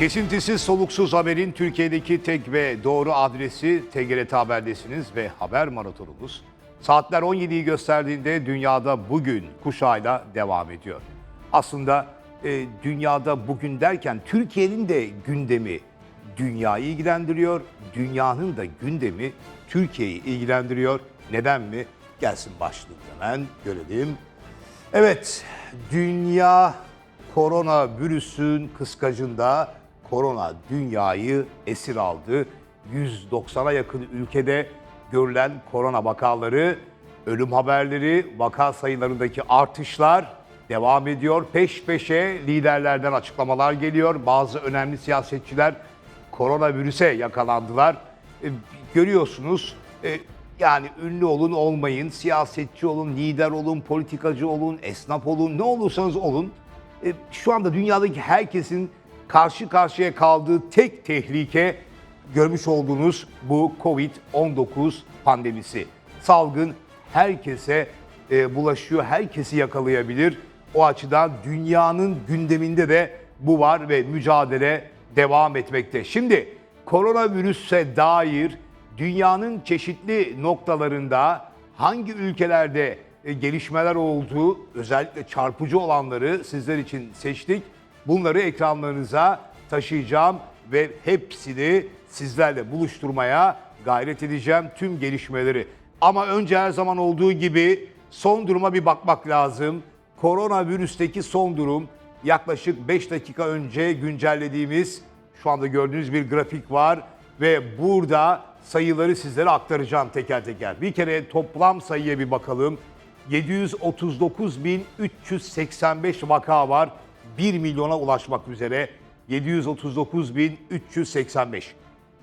Kesintisiz soluksuz haberin Türkiye'deki tek ve doğru adresi TGRT Haber'desiniz ve haber maratonumuz saatler 17'yi gösterdiğinde dünyada bugün kuşağıyla devam ediyor. Aslında e, dünyada bugün derken Türkiye'nin de gündemi dünyayı ilgilendiriyor, dünyanın da gündemi Türkiye'yi ilgilendiriyor. Neden mi? Gelsin başlayalım hemen görelim. Evet, dünya koronavirüsün kıskacında korona dünyayı esir aldı. 190'a yakın ülkede görülen korona vakaları, ölüm haberleri, vaka sayılarındaki artışlar devam ediyor. Peş peşe liderlerden açıklamalar geliyor. Bazı önemli siyasetçiler koronavirüse yakalandılar. E, görüyorsunuz e, yani ünlü olun olmayın, siyasetçi olun, lider olun, politikacı olun, esnaf olun, ne olursanız olun. E, şu anda dünyadaki herkesin karşı karşıya kaldığı tek tehlike görmüş olduğunuz bu Covid-19 pandemisi. Salgın herkese e, bulaşıyor, herkesi yakalayabilir. O açıdan dünyanın gündeminde de bu var ve mücadele devam etmekte. Şimdi koronavirüse dair dünyanın çeşitli noktalarında hangi ülkelerde e, gelişmeler olduğu özellikle çarpıcı olanları sizler için seçtik. Bunları ekranlarınıza taşıyacağım ve hepsini sizlerle buluşturmaya gayret edeceğim tüm gelişmeleri. Ama önce her zaman olduğu gibi son duruma bir bakmak lazım. Koronavirüsteki son durum yaklaşık 5 dakika önce güncellediğimiz şu anda gördüğünüz bir grafik var ve burada sayıları sizlere aktaracağım teker teker. Bir kere toplam sayıya bir bakalım. 739.385 vaka var. 1 milyona ulaşmak üzere 739.385.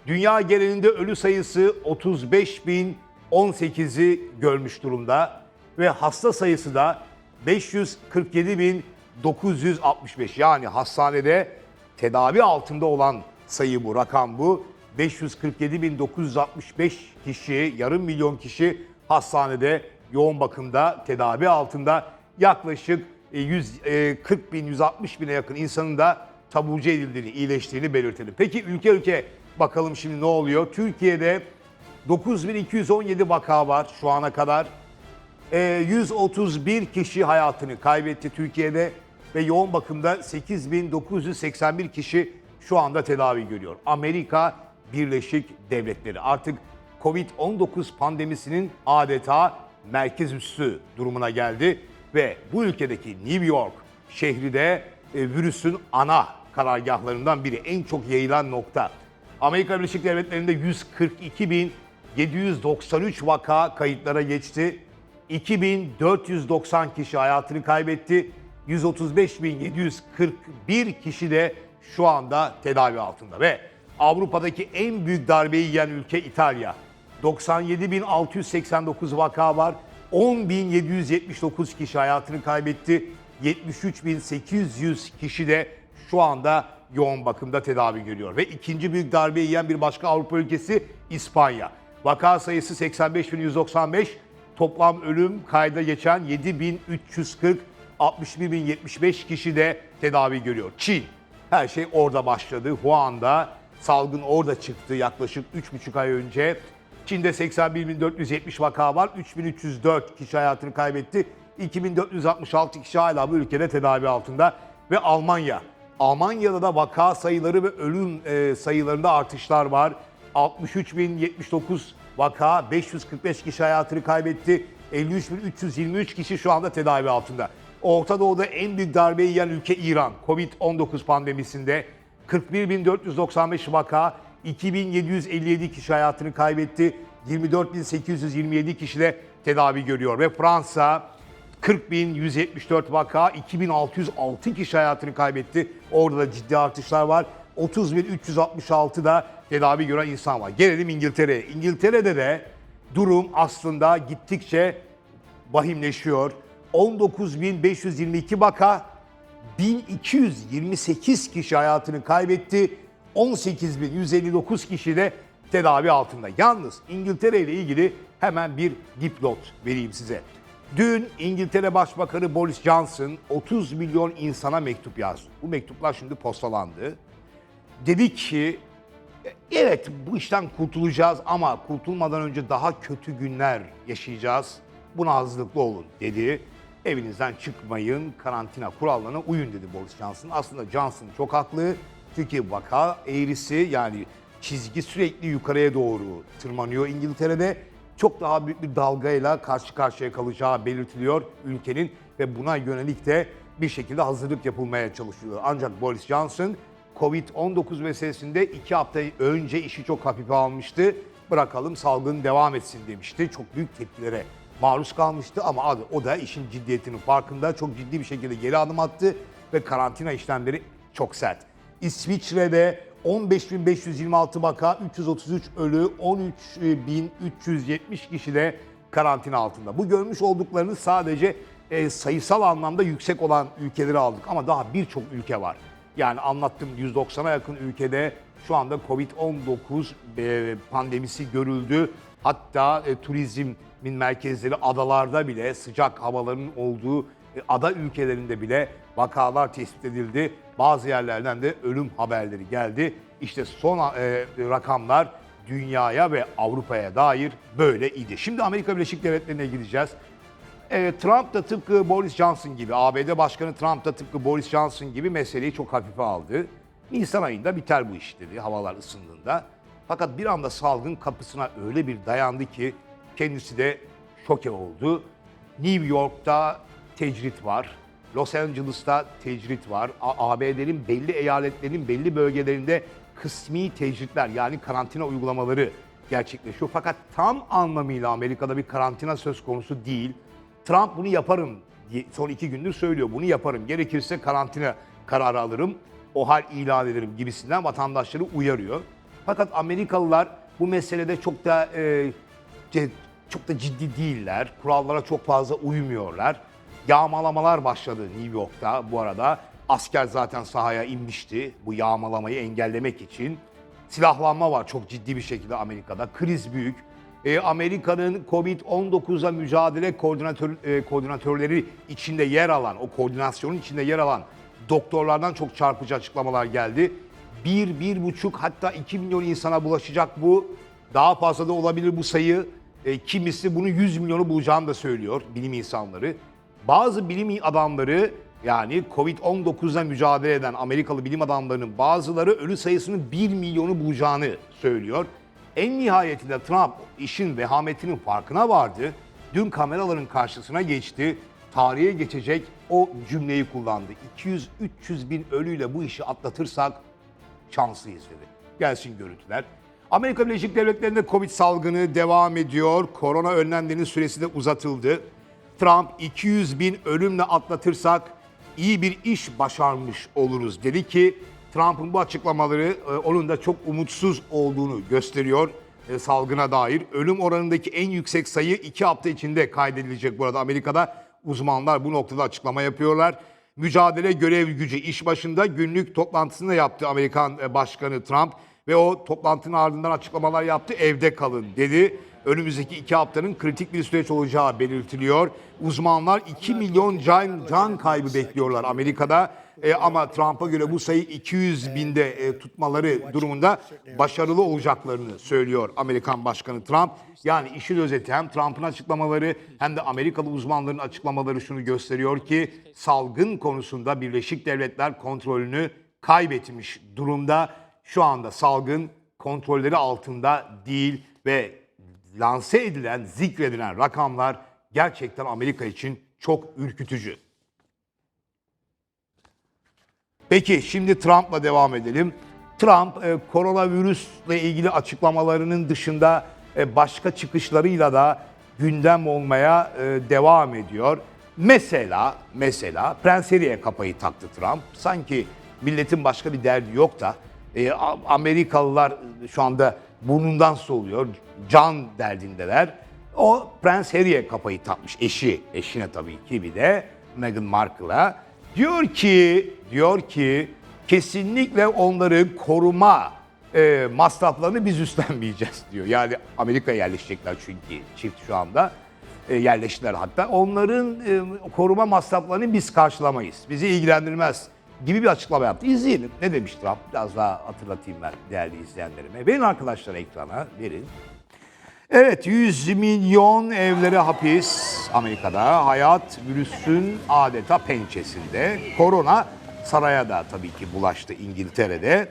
Dünya genelinde ölü sayısı 35.018'i görmüş durumda ve hasta sayısı da 547.965. Yani hastanede tedavi altında olan sayı bu, rakam bu. 547.965 kişi, yarım milyon kişi hastanede yoğun bakımda tedavi altında. Yaklaşık 140 bin, 160 bine yakın insanın da taburcu edildiğini, iyileştiğini belirtelim. Peki ülke ülke bakalım şimdi ne oluyor? Türkiye'de 9217 vaka var şu ana kadar. Ee, 131 kişi hayatını kaybetti Türkiye'de ve yoğun bakımda 8981 kişi şu anda tedavi görüyor. Amerika Birleşik Devletleri artık Covid-19 pandemisinin adeta merkez üssü durumuna geldi ve bu ülkedeki New York şehri de e, virüsün ana karargahlarından biri, en çok yayılan nokta. Amerika Birleşik Devletleri'nde 142.793 vaka kayıtlara geçti. 2490 kişi hayatını kaybetti. 135.741 kişi de şu anda tedavi altında ve Avrupa'daki en büyük darbeyi yiyen ülke İtalya. 97.689 vaka var. 10.779 kişi hayatını kaybetti. 73.800 kişi de şu anda yoğun bakımda tedavi görüyor. Ve ikinci büyük darbe yiyen bir başka Avrupa ülkesi İspanya. Vaka sayısı 85.195, toplam ölüm kayda geçen 7.340, 61.075 kişi de tedavi görüyor. Çin, her şey orada başladı. Wuhan'da salgın orada çıktı yaklaşık 3,5 ay önce. Çin'de 81.470 vaka var, 3.304 kişi hayatını kaybetti. 2466 kişi hala bu ülkede tedavi altında ve Almanya. Almanya'da da vaka sayıları ve ölüm e, sayılarında artışlar var. 63.079 vaka, 545 kişi hayatını kaybetti. 53.323 kişi şu anda tedavi altında. Orta Doğu'da en büyük darbeyi yiyen ülke İran. Covid-19 pandemisinde 41.495 vaka, 2.757 kişi hayatını kaybetti. 24.827 kişi de tedavi görüyor. Ve Fransa 40.174 vaka, 2.606 kişi hayatını kaybetti. Orada da ciddi artışlar var. 30.366 da tedavi gören insan var. Gelelim İngiltere'ye. İngiltere'de de durum aslında gittikçe vahimleşiyor. 19.522 vaka, 1228 kişi hayatını kaybetti. 18.159 kişi de tedavi altında. Yalnız İngiltere ile ilgili hemen bir dipnot vereyim size. Dün İngiltere Başbakanı Boris Johnson 30 milyon insana mektup yazdı. Bu mektuplar şimdi postalandı. dedi ki evet bu işten kurtulacağız ama kurtulmadan önce daha kötü günler yaşayacağız. Buna hazırlıklı olun dedi. Evinizden çıkmayın, karantina kurallarına uyun dedi Boris Johnson. Aslında Johnson çok haklı. Çünkü vaka eğrisi yani çizgi sürekli yukarıya doğru tırmanıyor İngiltere'de. Çok daha büyük bir dalgayla karşı karşıya kalacağı belirtiliyor ülkenin ve buna yönelik de bir şekilde hazırlık yapılmaya çalışılıyor. Ancak Boris Johnson Covid-19 meselesinde iki hafta önce işi çok hafife almıştı. Bırakalım salgın devam etsin demişti. Çok büyük tepkilere maruz kalmıştı ama adı- o da işin ciddiyetinin farkında. Çok ciddi bir şekilde geri adım attı ve karantina işlemleri çok sert. İsviçre'de 15.526 vaka, 333 ölü, 13.370 kişi de karantina altında. Bu görmüş olduklarını sadece e, sayısal anlamda yüksek olan ülkeleri aldık ama daha birçok ülke var. Yani anlattım 190'a yakın ülkede şu anda Covid-19 e, pandemisi görüldü. Hatta e, turizmin merkezleri adalarda bile sıcak havaların olduğu e, ada ülkelerinde bile vakalar tespit edildi. Bazı yerlerden de ölüm haberleri geldi. İşte son e, rakamlar dünyaya ve Avrupa'ya dair böyle idi. Şimdi Amerika Birleşik Devletleri'ne gideceğiz. E, Trump da tıpkı Boris Johnson gibi, ABD Başkanı Trump da tıpkı Boris Johnson gibi meseleyi çok hafife aldı. Nisan ayında biter bu iş dedi havalar ısındığında. Fakat bir anda salgın kapısına öyle bir dayandı ki kendisi de şoke oldu. New York'ta tecrit var. Los Angeles'ta tecrit var. ABD'nin belli eyaletlerin belli bölgelerinde kısmi tecritler yani karantina uygulamaları gerçekleşiyor. Fakat tam anlamıyla Amerika'da bir karantina söz konusu değil. Trump bunu yaparım diye son iki gündür söylüyor. Bunu yaparım. Gerekirse karantina kararı alırım. O hal ilan ederim gibisinden vatandaşları uyarıyor. Fakat Amerikalılar bu meselede çok da e, çok da ciddi değiller. Kurallara çok fazla uymuyorlar. Yağmalamalar başladı New York'ta bu arada. Asker zaten sahaya inmişti bu yağmalamayı engellemek için. Silahlanma var çok ciddi bir şekilde Amerika'da. Kriz büyük. E, Amerika'nın Covid-19'a mücadele koordinatör, e, koordinatörleri içinde yer alan, o koordinasyonun içinde yer alan doktorlardan çok çarpıcı açıklamalar geldi. 1, bir, buçuk hatta 2 milyon insana bulaşacak bu. Daha fazla da olabilir bu sayı. E, kimisi bunu 100 milyonu bulacağını da söylüyor bilim insanları. Bazı bilim adamları yani Covid-19'la mücadele eden Amerikalı bilim adamlarının bazıları ölü sayısının 1 milyonu bulacağını söylüyor. En nihayetinde Trump işin vehametinin farkına vardı. Dün kameraların karşısına geçti. Tarihe geçecek o cümleyi kullandı. 200-300 bin ölüyle bu işi atlatırsak şanslıyız dedi. Gelsin görüntüler. Amerika Birleşik Devletleri'nde Covid salgını devam ediyor. Korona önlemlerinin süresi de uzatıldı. Trump 200 bin ölümle atlatırsak iyi bir iş başarmış oluruz dedi ki Trump'ın bu açıklamaları e, onun da çok umutsuz olduğunu gösteriyor e, salgına dair. Ölüm oranındaki en yüksek sayı 2 hafta içinde kaydedilecek burada Amerika'da. Uzmanlar bu noktada açıklama yapıyorlar. Mücadele görev gücü iş başında günlük toplantısını yaptı Amerikan e, Başkanı Trump ve o toplantının ardından açıklamalar yaptı. Evde kalın dedi. Önümüzdeki iki haftanın kritik bir süreç olacağı belirtiliyor. Uzmanlar 2 milyon can, can kaybı bekliyorlar Amerika'da. E, ama Trump'a göre bu sayı 200 binde e, tutmaları durumunda başarılı olacaklarını söylüyor Amerikan Başkanı Trump. Yani işin özeti hem Trump'ın açıklamaları hem de Amerikalı uzmanların açıklamaları şunu gösteriyor ki salgın konusunda Birleşik Devletler kontrolünü kaybetmiş durumda. Şu anda salgın kontrolleri altında değil ve lanse edilen, zikredilen rakamlar gerçekten Amerika için çok ürkütücü. Peki şimdi Trump'la devam edelim. Trump e, koronavirüsle ilgili açıklamalarının dışında e, başka çıkışlarıyla da gündem olmaya e, devam ediyor. Mesela mesela Prens Harry'e kafayı taktı Trump. Sanki milletin başka bir derdi yok da e, Amerikalılar şu anda burnundan soluyor, can derdindeler. O Prens Harry'e kafayı takmış. Eşi, eşine tabii ki bir de Meghan Markle'a. Diyor ki, diyor ki kesinlikle onları koruma e, masraflarını biz üstlenmeyeceğiz diyor. Yani Amerika'ya yerleşecekler çünkü çift şu anda e, yerleştiler hatta. Onların e, koruma masraflarını biz karşılamayız. Bizi ilgilendirmez gibi bir açıklama yaptı. İzleyelim. Ne demiş Trump? Biraz daha hatırlatayım ben değerli izleyenlerime. Verin arkadaşlar ekrana, verin. Evet 100 milyon evlere hapis Amerika'da. Hayat virüsün adeta pençesinde. Korona saraya da tabii ki bulaştı İngiltere'de.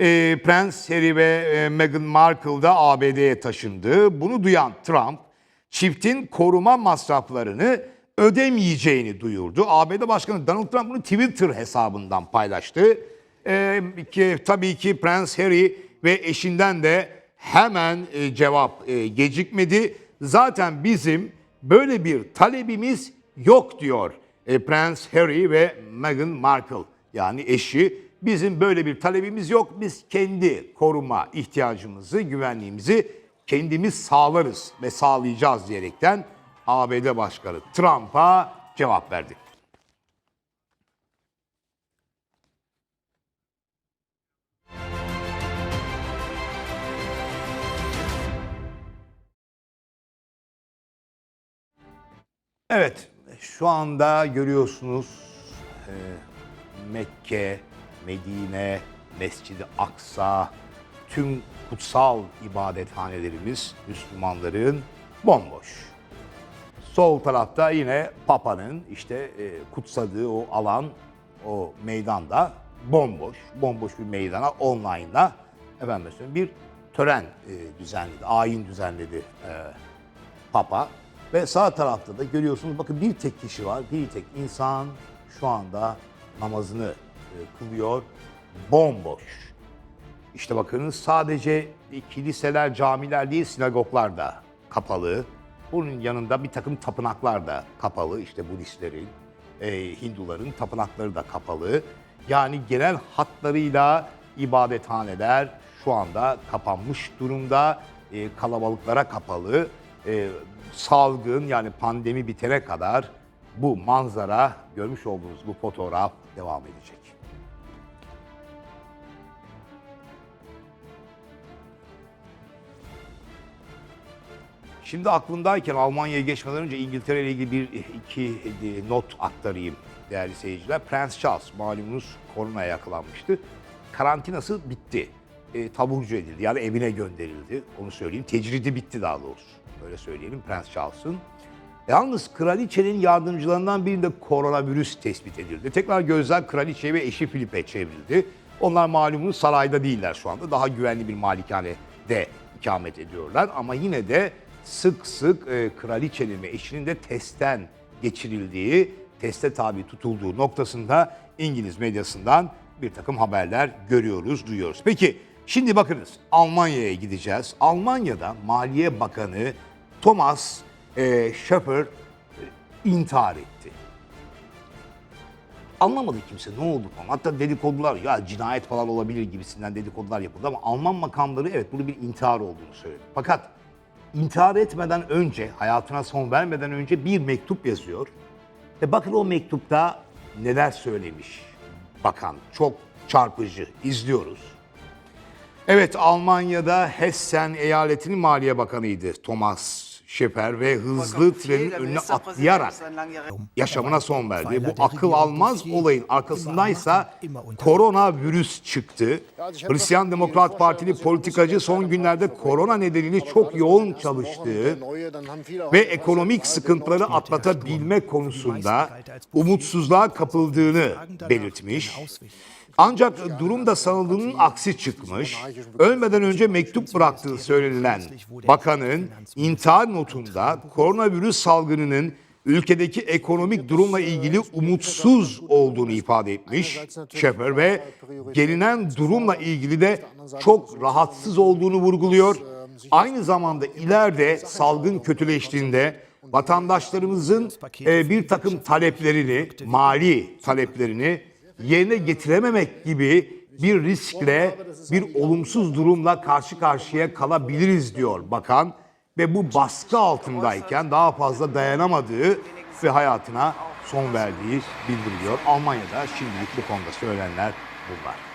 Ee, Prens Harry ve e, Meghan Markle da ABD'ye taşındı. Bunu duyan Trump çiftin koruma masraflarını ödemeyeceğini duyurdu. ABD Başkanı Donald Trump bunu Twitter hesabından paylaştı. Ee, ki, tabii ki Prens Harry ve eşinden de hemen e, cevap e, gecikmedi. Zaten bizim böyle bir talebimiz yok diyor e, Prens Harry ve Meghan Markle. Yani eşi bizim böyle bir talebimiz yok. Biz kendi koruma ihtiyacımızı, güvenliğimizi kendimiz sağlarız ve sağlayacağız diyerekten ABD Başkanı Trump'a cevap verdi. Evet, şu anda görüyorsunuz e, Mekke, Medine, Mescid-i Aksa, tüm kutsal ibadethanelerimiz Müslümanların bomboş. Sol tarafta yine Papa'nın işte e, kutsadığı o alan, o meydanda bomboş, bomboş bir meydana online'da efendim bir tören e, düzenledi, ayin düzenledi e, Papa. Ve sağ tarafta da görüyorsunuz bakın bir tek kişi var, bir tek insan şu anda namazını e, kılıyor, bomboş. İşte bakınız sadece kiliseler, camiler değil sinagoglar da kapalı. Bunun yanında bir takım tapınaklar da kapalı. İşte Budistlerin, e, Hinduların tapınakları da kapalı. Yani genel hatlarıyla ibadethaneler şu anda kapanmış durumda. E, kalabalıklara kapalı. E, salgın yani pandemi bitene kadar bu manzara, görmüş olduğunuz bu fotoğraf devam edecek. Şimdi aklımdayken Almanya'ya geçmeden önce İngiltere ile ilgili bir iki e, not aktarayım değerli seyirciler. Prens Charles malumunuz koronaya yakalanmıştı. Karantinası bitti. E, taburcu edildi yani evine gönderildi. Onu söyleyeyim. Tecridi bitti daha doğrusu. Öyle söyleyelim Prens Charles'ın. Yalnız kraliçenin yardımcılarından birinde koronavirüs tespit edildi. Tekrar gözler kraliçe ve eşi Filip'e çevrildi. Onlar malumunuz sarayda değiller şu anda. Daha güvenli bir malikanede ikamet ediyorlar. Ama yine de sık sık e, kraliçenin ve eşinin de testten geçirildiği, teste tabi tutulduğu noktasında İngiliz medyasından bir takım haberler görüyoruz, duyuyoruz. Peki şimdi bakınız Almanya'ya gideceğiz. Almanya'da Maliye Bakanı Thomas e, Schäfer e, intihar etti. Anlamadı kimse ne oldu falan. Hatta dedikodular ya cinayet falan olabilir gibisinden dedikodular yapıldı ama Alman makamları evet bunu bir intihar olduğunu söyledi. Fakat intihar etmeden önce, hayatına son vermeden önce bir mektup yazıyor. Ve bakın o mektupta neler söylemiş bakan. Çok çarpıcı. İzliyoruz. Evet Almanya'da Hessen eyaletinin Maliye Bakanıydı Thomas Schäfer ve hızlı trenin önüne atlayarak yaşamına son verdi. Bu akıl almaz olayın arkasındaysa koronavirüs çıktı. Hristiyan Demokrat Partili politikacı son günlerde korona nedeniyle çok yoğun çalıştığı ve ekonomik sıkıntıları atlatabilme konusunda umutsuzluğa kapıldığını belirtmiş. Ancak durumda sanıldığının aksi çıkmış. Ölmeden önce mektup bıraktığı söylenilen bakanın intihar notunda koronavirüs salgınının ülkedeki ekonomik durumla ilgili umutsuz olduğunu ifade etmiş Şoför ve gelinen durumla ilgili de çok rahatsız olduğunu vurguluyor. Aynı zamanda ileride salgın kötüleştiğinde vatandaşlarımızın e, bir takım taleplerini, mali taleplerini yerine getirememek gibi bir riskle, bir olumsuz durumla karşı karşıya kalabiliriz diyor bakan ve bu baskı altındayken daha fazla dayanamadığı ve hayatına son verdiği bildiriliyor. Almanya'da şimdilik bu konuda söylenenler bunlar.